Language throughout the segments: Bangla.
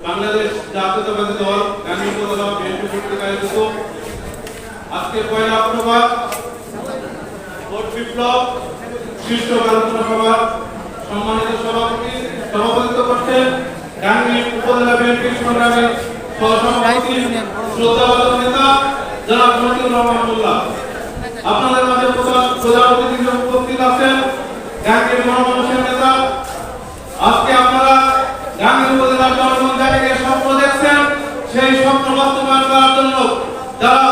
বাংলাদেশ জাতীয়তাবাদী দল, গান্ধী উপজেলা বিএনপি কর্তৃক আয়োজিত আজকে পয়লা অক্টোবর ভোট বিপ্লব, শীর্ষ আলোচনা সভার সম্মানিত সভাপতি সভাপতিত্ব করছেন গান্ধী উপজেলা বিএনপি সংগ্রামী সহসভাপতি শ্রদ্ধাবাদক নেতা জনাব মতিউর রহমান মোল্লা। আপনাদের মাঝে প্রধান অতিথি উপস্থিত আছেন। গান্ধী গণমানুষের নেতা আজকে আপনারা গান্ধী উপজেলার জনগণ যাকে স্বপ্ন দেখছেন সেই স্বপ্ন বাস্তবায়ন করার জন্য যারা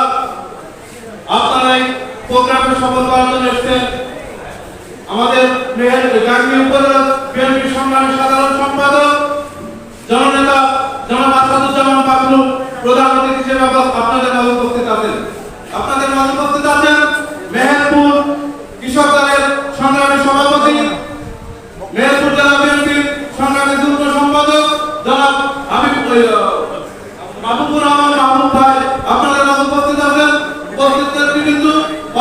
আপনারা এই প্রোগ্রামে সফল করার জন্য এসেছেন, আমাদের মেহের উপজেলা বিএনপি সংগ্রামী সাধারণ সম্পাদক, জননেতা জনাব আসাদুজ্জামান বাবলু প্রধান অতিথি হিসেবে আপনাদের মাঝে উপস্থিত আছেন। আপনাদের মাঝে উপস্থিত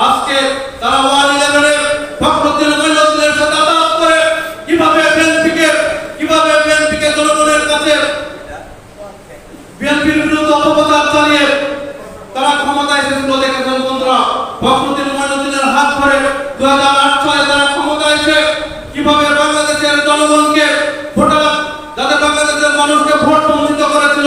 আজকে তারা ওয়ান ইলেভেনের ফখরুদ্দিন মহিনুদ্দিনের সাথে আলাপ করে কীভাবে বিএনপিকে কীভাবে বিএনপিকে জনগণের কাছে বিএনপির বিরুদ্ধে অপপ্রচার চালিয়ে তারা ক্ষমতায় এসেছিল দেখেছেন বন্ধুরা ফখরুদ্দিন মঈনুদ্দিনের হাত ধরে দু হাজার আট সালে তারা ক্ষমতায় এসে কীভাবে বাংলাদেশের জনগণকে ভোটার, যাতে বাংলাদেশের মানুষকে ভোট বঞ্চিত করেছিল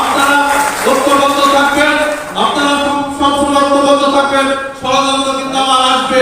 আপনারা ঐক্যবদ্ধ থাকবেন আপনারা সবসময় ঐক্যবদ্ধ থাকবেন ষড়যন্ত্র কিন্তু আমার আসবে।